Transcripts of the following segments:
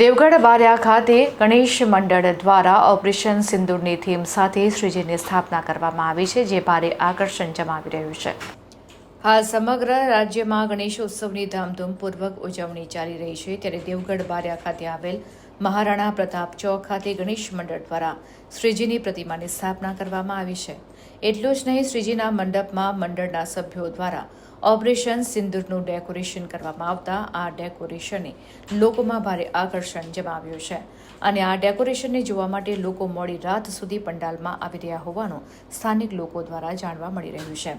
દેવગઢ બારિયા ખાતે ગણેશ મંડળ દ્વારા ઓપરેશન સિંદૂરની થીમ સાથે શ્રીજીની સ્થાપના કરવામાં આવી છે, જે ભારે આકર્ષણ જમાવી રહ્યું છે. હાલ સમગ્ર રાજ્યમાં ગણેશોત્સવની ધામધૂમપૂર્વક ઉજવણી ચાલી રહી છે. ત્યારે દેવગઢ બારિયા ખાતે આવેલ મહારાણા પ્રતાપ ચોક ખાતે ગણેશ મંડળ દ્વારા શ્રીજીની પ્રતિમાની સ્થાપના કરવામાં આવી છે. એટલું જ નહીં, શ્રીજીના મંડપમાં મંડળના સભ્યો દ્વારા ઓપરેશન સિંદૂરનું ડેકોરેશન કરવામાં આવતા આ ડેકોરેશને લોકોમાં ભારે આકર્ષણ જમાવ્યું છે. અને આ ડેકોરેશનને જોવા માટે લોકો મોડી રાત સુધી પંડાલમાં આવી રહ્યા હોવાનું સ્થાનિક લોકો દ્વારા જાણવા મળી રહ્યું છે.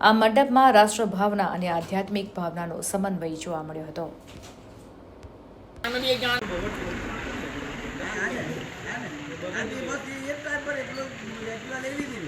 આ મંડપમાં રાષ્ટ્રભાવના અને આધ્યાત્મિક ભાવનાનો સમન્વય જોવા મળ્યો હતો. એટલા લેવી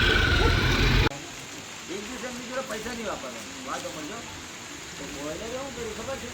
પૈસા નહીં વાપરવાના વાત સમજો તો બોલે એવું કર્યું ખબર છે?